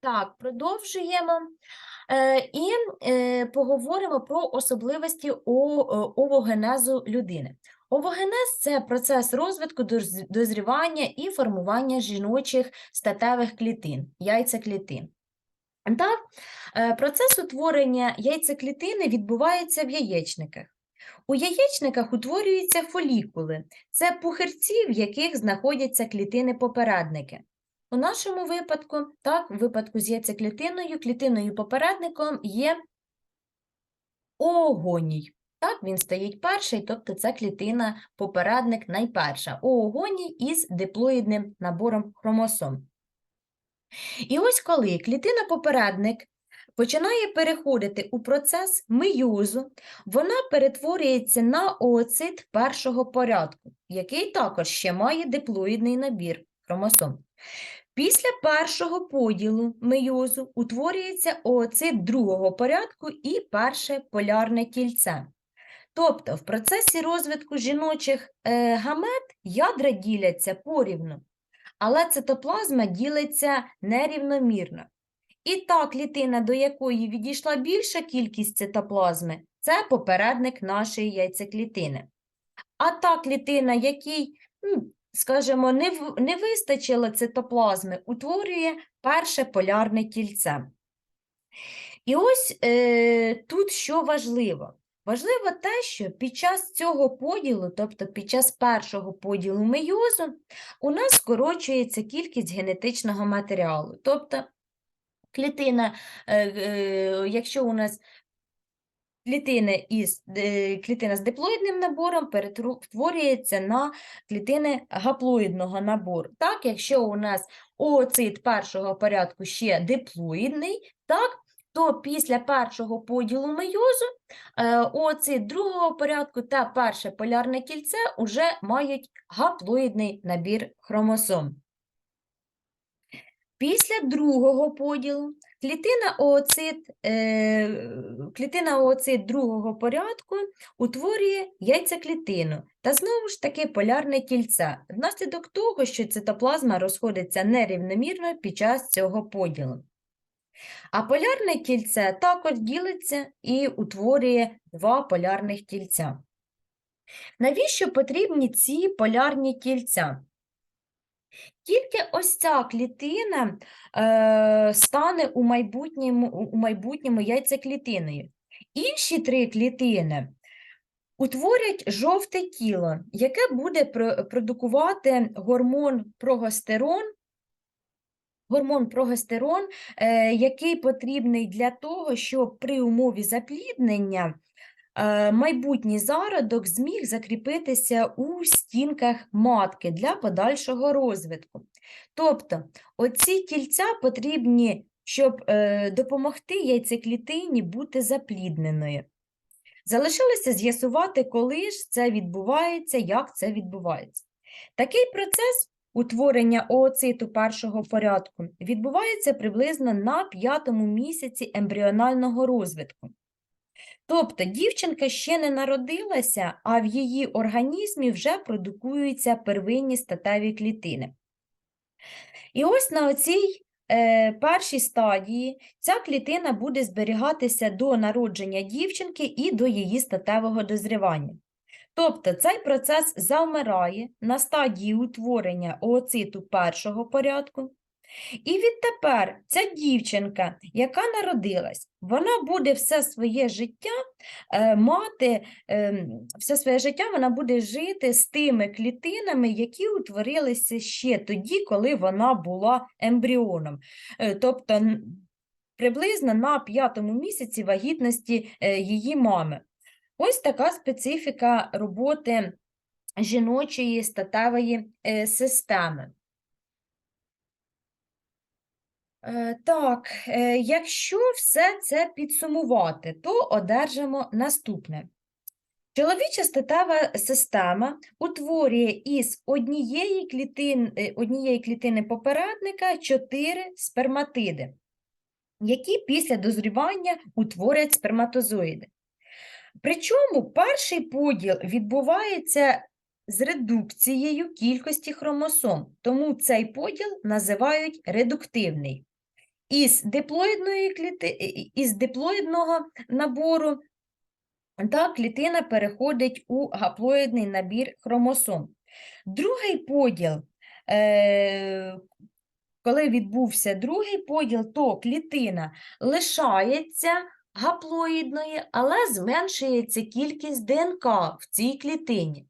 Так, продовжуємо е, і е, поговоримо про особливості о- овогенезу людини. Овогенез – це процес розвитку, дозрівання і формування жіночих статевих клітин, яйцеклітин. Так, е, процес утворення яйцеклітини відбувається в яєчниках. У яєчниках утворюються фолікули. Це пухирці, в яких знаходяться клітини-попередники. У нашому випадку, так, в випадку з яйцеклітиною, клітиною попередником є оогоній. Так, він стоїть перший, тобто це клітина попередник найперша. Оогоній із диплоїдним набором хромосом. І ось коли клітина-попередник починає переходити у процес мейозу, вона перетворюється на ooцит першого порядку, який також ще має диплоїдний набір хромосом. Після першого поділу мейозу утворюється ooцит другого порядку і перше полярне тільце. Тобто в процесі розвитку жіночих е, гамет ядра діляться порівну, але цитоплазма ділиться нерівномірно. І та клітина, до якої відійшла більша кількість цитоплазми, це попередник нашої яйцеклітини. А та клітина, якій, скажімо, не, не вистачило цитоплазми, утворює перше полярне тільце. І ось е, тут що важливо. Важливо те, що під час цього поділу, тобто під час першого поділу мейозу, у нас скорочується кількість генетичного матеріалу. Тобто клітина, е, е, якщо у нас клітина, із, е, клітина з диплоїдним набором перетворюється на клітини гаплоїдного набору. Так, якщо у нас ooцит першого порядку ще диплоїдний, так, то після першого поділу мейозу е, ooцит другого порядку та перше полярне кільце вже мають гаплоїдний набір хромосом. Після другого поділу клітина ooцит, е, клітина ooцит другого порядку утворює яйцеклітину та знову ж таки полярне кільце, внаслідок того, що цитоплазма розходиться нерівномірно під час цього поділу. А полярне кільце також ділиться і утворює два полярних кільця. Навіщо потрібні ці полярні кільця? Тільки ось ця клітина е, стане у майбутньому, у майбутньому яйцеклітиною. Інші три клітини утворять жовте тіло, яке буде про- продукувати гормон прогестерон, гормон прогестерон, е, який потрібний для того, щоб при умові запліднення майбутній зародок зміг закріпитися у стінках матки для подальшого розвитку. Тобто, оці кільця потрібні, щоб е, допомогти яйцеклітині бути заплідненою. Залишилося з'ясувати, коли ж це відбувається, як це відбувається. Такий процес утворення ooциту першого порядку відбувається приблизно на п'ятому місяці ембріонального розвитку. Тобто дівчинка ще не народилася, а в її організмі вже продукуються первинні статеві клітини. І ось на оцій е, першій стадії ця клітина буде зберігатися до народження дівчинки і до її статевого дозрівання. Тобто цей процес завмирає на стадії утворення ooциту першого порядку. І відтепер ця дівчинка, яка народилась, вона буде все своє життя е, мати, ем, все своє життя вона буде жити з тими клітинами, які утворилися ще тоді, коли вона була ембріоном. Е, Тобто приблизно на п'ятому місяці вагітності е, її мами. Ось така специфіка роботи жіночої статевої системи. Е, Так, е, якщо все це підсумувати, то одержимо наступне. Чоловіча статева система утворює із однієї, клітин, е, однієї клітини попередника чотири сперматиди, які після дозрівання утворять сперматозоїди. Причому перший поділ відбувається з редукцією кількості хромосом, тому цей поділ називають редуктивний. Із диплоїдної кліти... із диплоїдного набору та клітина переходить у гаплоїдний набір хромосом. Другий поділ, е, коли відбувся другий поділ, то клітина лишається гаплоїдною, але зменшується кількість ДНК в цій клітині.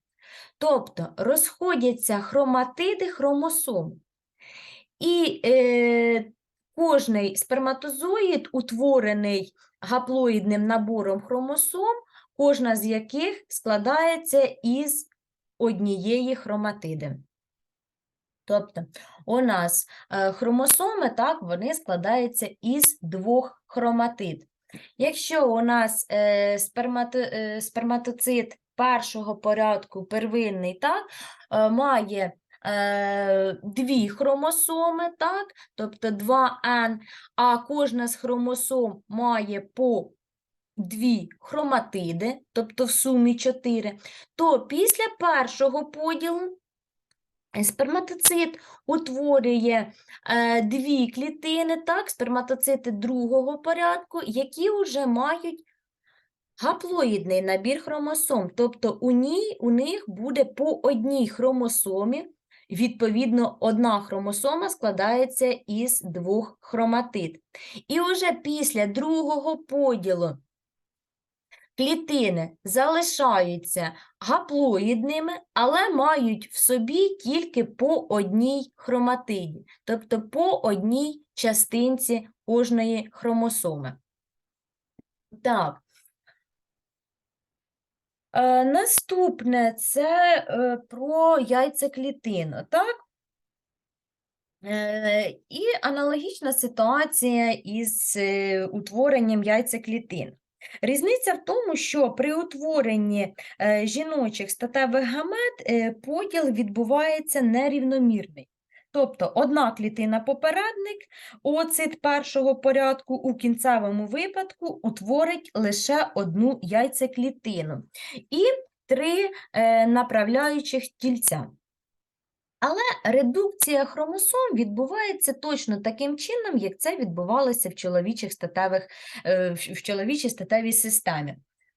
Тобто розходяться хроматиди хромосом. І е, кожний сперматозоїд, утворений гаплоїдним набором хромосом, кожна з яких складається із однієї хроматиди. Тобто у нас е, хромосоми, так, вони складаються із двох хроматид. Якщо у нас е, е, сперматоцит першого порядку, первинний, так, має дві хромосоми, так, тобто 2N, а кожна з хромосом має по дві хроматиди, тобто в сумі 4, то після першого поділу е, сперматоцит утворює е, дві клітини, так, сперматоцити другого порядку, які вже мають гаплоїдний набір хромосом, тобто у, ній, у них буде по одній хромосомі, відповідно, одна хромосома складається із двох хроматид. І вже після другого поділу клітини залишаються гаплоїдними, але мають в собі тільки по одній хроматиді, тобто по одній частинці кожної хромосоми. Так. Е, наступне це е, про яйцеклітину, так? Е, і аналогічна ситуація із е, утворенням яйцеклітин. Різниця в тому, що при утворенні е, жіночих статевих гамет е, поділ відбувається нерівномірний. Тобто одна клітина попередник, оцит першого порядку у кінцевому випадку утворить лише одну яйцеклітину і три е, направляючих тільця. Але редукція хромосом відбувається точно таким чином, як це відбувалося в чоловічих статевих, е, в чоловічій статевій системі.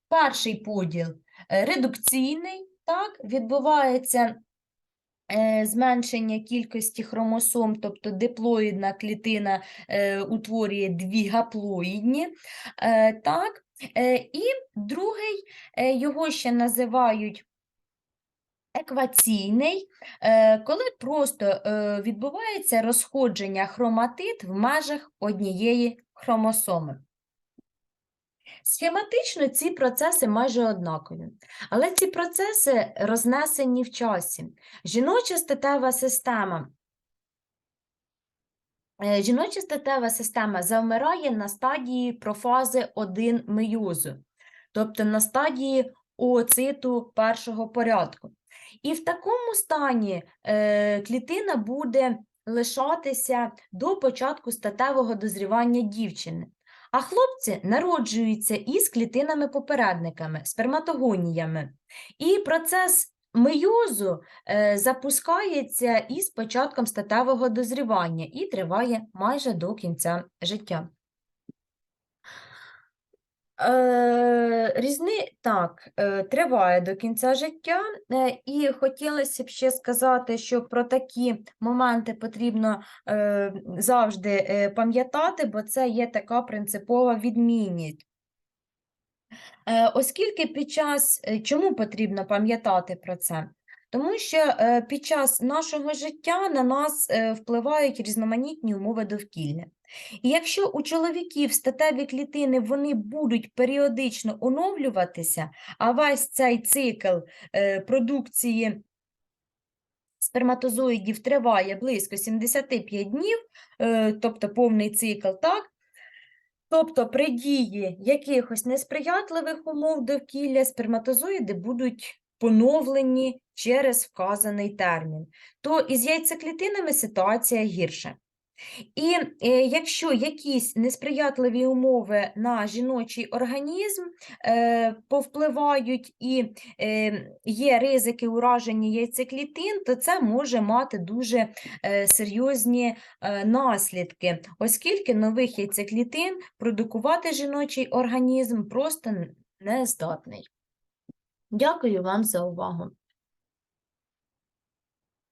Перший поділ е, редукційний, так, відбувається зменшення кількості хромосом, тобто диплоїдна клітина е, утворює дві гаплоїдні. Е, так, е, і другий, е, його ще називають екваційний, е, коли просто е, відбувається розходження хроматид в межах однієї хромосоми. Схематично ці процеси майже однакові, але ці процеси рознесені в часі. Жіноча статева система е, Жіноча статева система завмирає на стадії профази 1 мейозу, тобто на стадії ooциту першого порядку. І в такому стані е, клітина буде лишатися до початку статевого дозрівання дівчини. А хлопці народжуються із клітинами-попередниками, сперматогоніями. І процес мейозу е, запускається із початком статевого дозрівання і триває майже до кінця життя. Е, різни так, е, триває до кінця життя, е, і хотілося б ще сказати, що про такі моменти потрібно завжди пам'ятати, бо це є така принципова відмінність. Оскільки під час, чому потрібно пам'ятати про це? Тому що е, під час нашого життя на нас е, впливають різноманітні умови довкілля. І якщо у чоловіків статеві клітини вони будуть періодично оновлюватися, а весь цей цикл е, продукції сперматозоїдів триває близько 75 днів, тобто повний цикл, так? Тобто при дії якихось несприятливих умов довкілля сперматозоїди будуть поновлені через вказаний термін, то із яйцеклітинами ситуація гірша. І е, якщо якісь несприятливі умови на жіночий організм е, повпливають і е, є ризики ураження яйцеклітин, то це може мати дуже серйозні наслідки, оскільки нових яйцеклітин продукувати жіночий організм просто не здатний. Дякую вам за увагу.